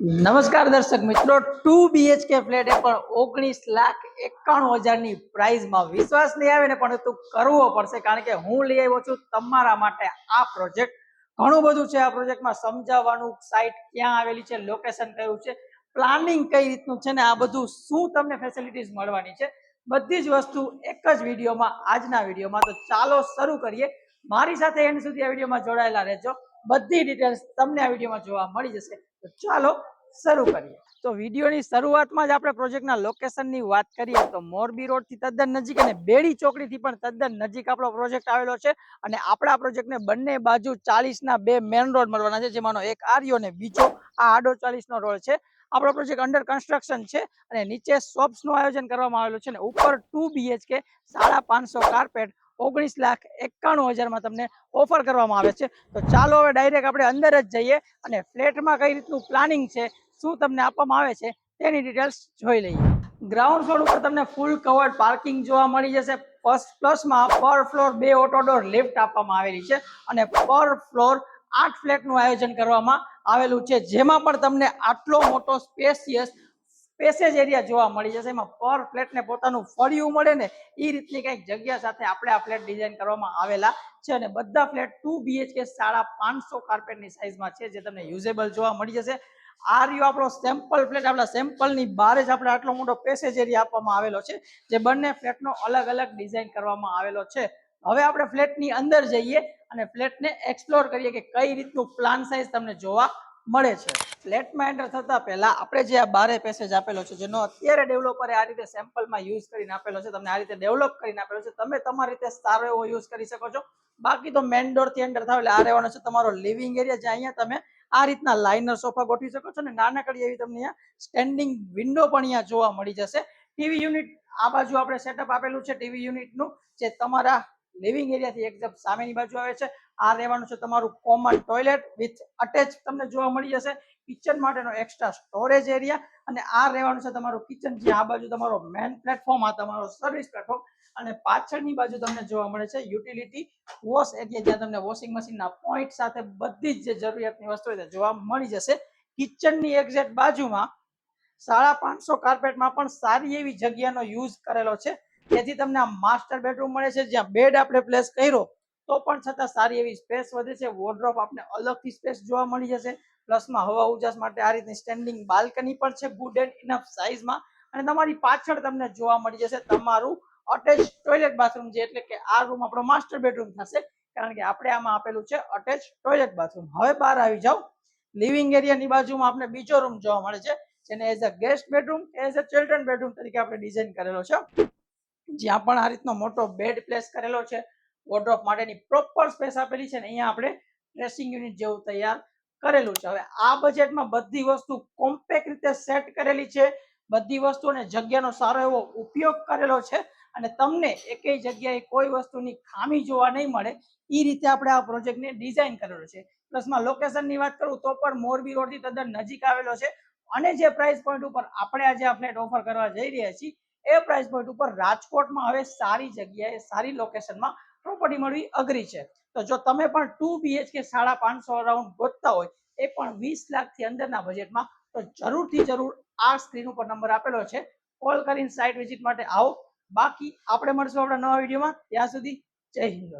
નમસ્કાર દર્શક મિત્રો ટુ બીએચકે ફ્લેટ એ પણ ઓગણીસ લાખ એકાણું હજારની પ્રાઇઝમાં વિશ્વાસ નહીં આવે ને પણ તું કરવો પડશે કારણ કે હું લઈ આવ્યો છું તમારા માટે આ પ્રોજેક્ટ ઘણું બધું છે આ પ્રોજેક્ટમાં સમજાવવાનું સાઇટ ક્યાં આવેલી છે લોકેશન કયું છે પ્લાનિંગ કઈ રીતનું છે ને આ બધું શું તમને ફેસિલિટીઝ મળવાની છે, બધી જ વસ્તુ એક જ વિડીયોમાં, આજના વિડીયોમાં. તો ચાલો શરૂ કરીએ. મારી સાથે એન્ડ સુધી આ વિડીયોમાં જોડાયેલા રહેજો. બધી ડિટેલ્સ તમને આ વિડીયોમાં જોવા મળી જશે. ચાલો શરૂ કરીએ. તો વિડીયોની શરૂઆતમાં જ આપણે પ્રોજેક્ટના લોકેશનની વાત કરીએ તો મોરબી રોડથી તદ્દન નજીક અને બેડી ચોકડીથી પણ તદ્દન નજીક આપણો પ્રોજેક્ટ આવેલો છે અને આપણા પ્રોજેક્ટને બંને બાજુ ચાલીસના બે મેન રોડ મળવાના છે, જેમાંનો એક આર્યો અને બીજો આ આડો ચાલીસનો રોડ છે. આપણો પ્રોજેક્ટ અંડર કન્સ્ટ્રક્શન છે અને નીચે શોપ્સનું આયોજન કરવામાં આવેલું છે અને ઉપર ટુ બીએચકે સાડા પાંચસો કાર્પેટ ઓગણીસ લાખ એકાણું હજારમાં તમને ઓફર કરવામાં આવે છે. તો ચાલો હવે ડાયરેક્ટ આપણે અંદર જ જઈએ અને ફ્લેટમાં કઈ રીતનું પ્લાનિંગ છે, શું તમને આપવામાં આવે છે, તેની ડિટેલ્સ જોઈ લઈએ. ગ્રાઉન્ડ ફ્લોર ઉપર તમને ફૂલ કવર્ડ પાર્કિંગ જોવા મળી જશે. ફર્સ્ટ પ્લસમાં પર ફ્લોર બે ઓટો ડોર લિફ્ટ આપવામાં આવેલી છે અને પર ફ્લોર આઠ ફ્લેટનું આયોજન કરવામાં આવેલું છે. જેમાં પણ તમને આટલો મોટો સ્પેસિયસ પેસેજ એરિયા જોવા મળી જશે. એમાં પર ફ્લેટને પોતાનું ફળિયું મળે ને એ રીતની કંઈક જગ્યા સાથે આપણે આ ફ્લેટ ડિઝાઇન કરવામાં આવેલા છે અને બધા ફ્લેટ ટુ બીએચકે સાડા પાંચસો કાર્પેટની સાઇઝમાં છે, જે તમને યુઝેબલ જોવા મળી જશે. આ રહ્યો આપણો સેમ્પલ ફ્લેટ આપણા સેમ્પલની બહાર જ આપણે આટલો મોટો પેસેજ એરિયા આપવામાં આવેલો છે, જે બંને ફ્લેટનો અલગ અલગ ડિઝાઇન કરવામાં આવેલો છે. હવે આપણે ફ્લેટની અંદર જઈએ અને ફ્લેટને એક્સપ્લોર કરીએ કે કઈ રીતનું પ્લાન સાઇઝ તમને જોવા મળે છે. ફ્લેટમાં એન્ટર થતા પહેલાં આપણે જે આ બારે પેસેજ આપેલો છે, જેનો અત્યારે ડેવલપરે આ રીતે સેમ્પલમાં યુઝ કરીને આપેલો છે, તમને આ રીતે ડેવલપ કરીને આપેલો છે, તમે તમારી રીતે સારો એવો યુઝ કરી શકો છો. બાકી તો મેન ડોરથી એન્ટર થાવ એટલે આ રહેવાનો છે તમારો લિવિંગ એરિયા જે અહીંયા તમે આ રીતના લાઇનર સોફા ગોઠવી શકો છો ને નાનકડી એવી તમને અહીંયા સ્ટેન્ડિંગ વિન્ડો પણ અહીંયા જોવા મળી જશે. ટીવી યુનિટ આ બાજુ આપણે સેટઅપ આપેલું છે ટીવી યુનિટનું જે તમારા લિવિંગ એરિયાથી એકદમ સામેની બાજુ આવે છે. આ રહેવાનું છે તમારું કોમન ટોયલેટ વિથ અટેચ તમને જોવા મળી જશે. કિચન માટેનો એક્સ્ટ્રા સ્ટોરેજ એરિયા અને આ રહેવાનું છે તમારું કિચન જે આ બાજુ તમારો મેન પ્લેટફોર્મ આ તમારો સર્વિસ પ્લેટફોર્મ અને પાછળની બાજુ તમને જોવા મળે છે યુટિલિટી વોશ એરિયા જ્યાં તમને વોશિંગ મશીનના પોઈન્ટ સાથે બધી જ જે જરૂરિયાતની વસ્તુ હોય જોવા મળી જશે. કિચનની એક્ઝેક્ટ બાજુમાં સાડા પાંચસો કાર્પેટમાં પણ સારી એવી જગ્યાનો યુઝ કરેલો છે. જેથી તમને આ માસ્ટર બેડરૂમ મળે છે, જ્યાં બેડ આપણે પ્લેસ કર્યો, તો પણ છતાં સારી એવી સ્પેસ વધે છે. વોર્ડ્રોપ આપણે અલગથી સ્પેસ જોવા મળી જશે. પ્લસમાં હવા ઉજાસ માટે આ રીતની સ્ટેન્ડિંગ બાલ્કની પણ છે ગુડ એન્ડ ઇનફ સાઇઝમાં અને તમારી પાછળ તમને જોવા મળી જશે તમારું અટેચ ટોયલેટ બાથરૂમ જે એટલે કે આ રૂમ આપણો માસ્ટર બેડરૂમ થશે. કારણ કે આપણે આમાં આપેલું છે અટેચ ટોયલેટ બાથરૂમ હવે બહાર આવી જાઓ. લિવિંગ એરિયાની બાજુમાં આપણે બીજો રૂમ જોવા મળે છે, જેને as a guest bedroom as a children bedroom તરીકે આપણે ડિઝાઇન કરેલો છે. જ્યાં પણ આ રીતનો મોટો બેડ પ્લેસ કરેલો છે વોર્ડ્રોપ માટેની પ્રોપર સ્પેસ આપેલી છે ને અહીંયા આપણે ડ્રેસિંગ યુનિટ જેવું તૈયાર કરેલું છે. હવે આ બજેટમાં બધી વસ્તુ કોમ્પેક્ટ રીતે સેટ કરેલી છે, બધી વસ્તુને જગ્યાનો સારો એવો ઉપયોગ કરેલો છે અને તમને એકેય જગ્યાએ કોઈ વસ્તુની ખામી જોવા નહીં મળે એ રીતે આપણે આ પ્રોજેક્ટને ડિઝાઇન કરેલો છે. પ્લસમાં લોકેશનની વાત કરું તો પણ મોરબી રોડથી તદ્દન નજીક આવેલો છે અને જે પ્રાઇસ પોઈન્ટ ઉપર આપણે આજે આ ફ્લેટ ઓફર કરવા જઈ રહ્યા છીએ એ પ્રાઇસ પોઈન્ટ ઉપર રાજકોટમાં હવે સારી જગ્યાએ, સારી લોકેશનમાં પ્રોપર્ટી મળવી અઘરી છે. તો જો તમે પણ ટુ બીએચકે સાડા પાંચસો રાઉન્ડ ગોતતા હોય, એ પણ વીસ લાખથી અંદરના બજેટમાં તો જરૂરથી જરૂર આ સ્ક્રીન ઉપર નંબર આપેલો છે. કોલ કરીને સાઇટ વિઝિટ માટે આવો. બાકી આપણે મળશું આપણા નવા વિડીયોમાં. ત્યાં સુધી જય હિન્દ